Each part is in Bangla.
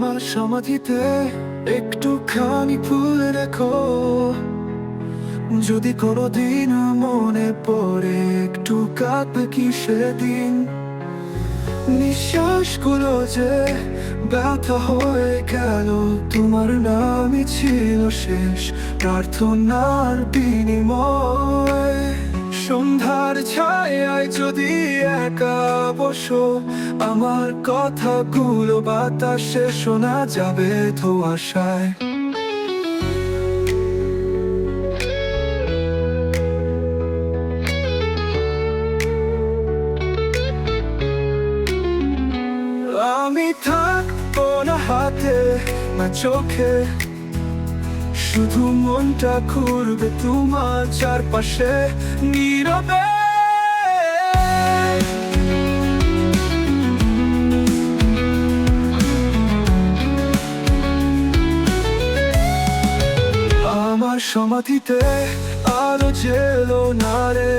আমার সমাধিতে একটুখানি ফুল রেখো যদি কোনোদিন মনে পড়ে একটু কাঁদবে কি সেদিন? নিঃশ্বাসগুলো যে ব্যথা হয়ে গেল, তোমার নামই ছিল শেষ প্রার্থনার বিনিময়। সন্ধ্যার ছায়ায় যদি একা বসো আমার কথাগুলো বাতাসে শোনা যাবে ধোয়াশায়। আমি থাকব না হাতে, না চোখে। শুধু মনটা ঘুরবে তোমার চারপাশে নীরবে। আমার সমাধিতে আলো জেলো না রে।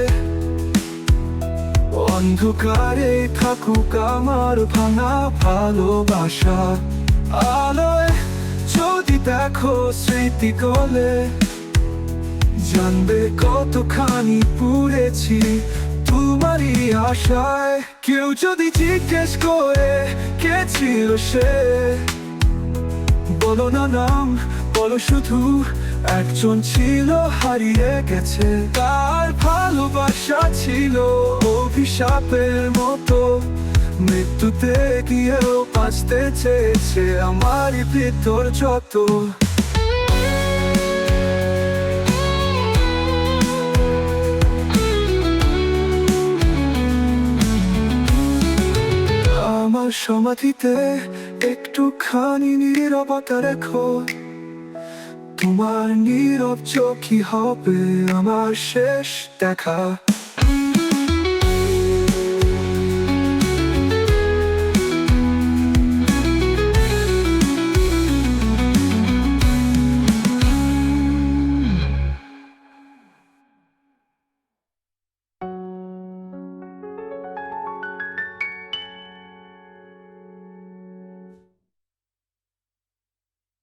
অন্ধকারে থাকুক আমার ভাঙা ভালোবাসা। আলোয় যদি দেখো স্মৃতি গলে, জানবে কতখানি পুড়েছি তোমারই আশায়। কেউ যদি জিজ্ঞেস করে কে ছিল সে? বলো না নাম, বলো শুধু একজন ছিল, হারিয়ে গেছে। তার ভালোবাসা ছিল অভিশাপের মতো। মৃত্যুতে গিয়েও বাঁচতে চেয়েছে আমারই ভিতর যত। আমার সমাধিতে একটুখানি নীরবতা রেখো। তোমার নীরব চোখই হবে আমার শেষ দেখা